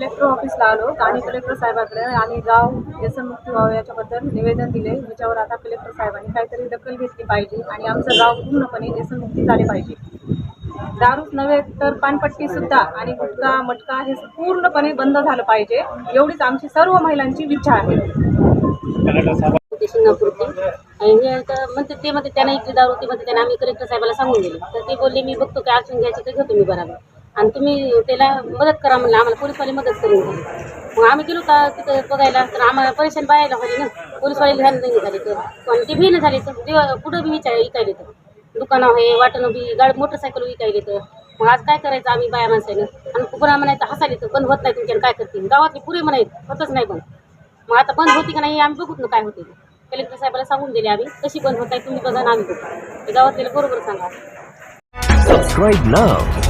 Collector ऑफिसला आलो. आणि कलेक्टर साहेबाकडे आणि गाव व्यसनमुक्ती व्हावं याच्याबद्दल निवेदन दिले. याच्यावर आता कलेक्टर साहेबांनी काहीतरी दखल घेतली पाहिजे आणि आमचं गाव पूर्णपणे व्यसनमुक्ती झाले पाहिजे. दारूच नव्हे तर पानपट्टी सुद्धा आणि गुटखा मटका हे पूर्णपणे बंद झालं पाहिजे. एवढीच आमची सर्व महिलांची इच्छा आहे. ते सिंगापूरचे आणि हे तर म्हणते ते म्हणते त्यांना इकडे दारू होती म्हणते त्यांना आम्ही कलेक्टर साहेबाला सांगून दिले. तर ते बोलले मी बघतो काय ॲक्शन घ्यायची तर घेतो मी बरोबर. आणि तुम्ही त्याला मदत करा म्हणलं आम्हाला पोलीसवाले मदत करून दिली मग आम्ही गेलो का तिथं बघायला तर आम्हाला परेशान बायायला व्हायला ना. पोलीसवाले ध्यान नाही झाले तर. पण ते भी झाले तर देवा कुठं बी विचार विकायले तर दुकानं आहे वाटणं बी गाडी मोटरसायकल विकायले तर मग आज काय करायचं? आम्ही बाया माणसानं आणि पुन्हा म्हणायचं हसायला तर बंद होत नाही तुमच्यानं काय करतील? गावातले पुरे म्हणायचं होतच नाही बंद. मग आता बंद होती का नाही आम्ही बघूत ना काय होते कलेक्टर साहेबाला सांगून दिले आम्ही कशी बंद होत आहे तुम्ही बघा ना आम्ही बघा. ते गावातले बरोबर सांगा. Subscribe now.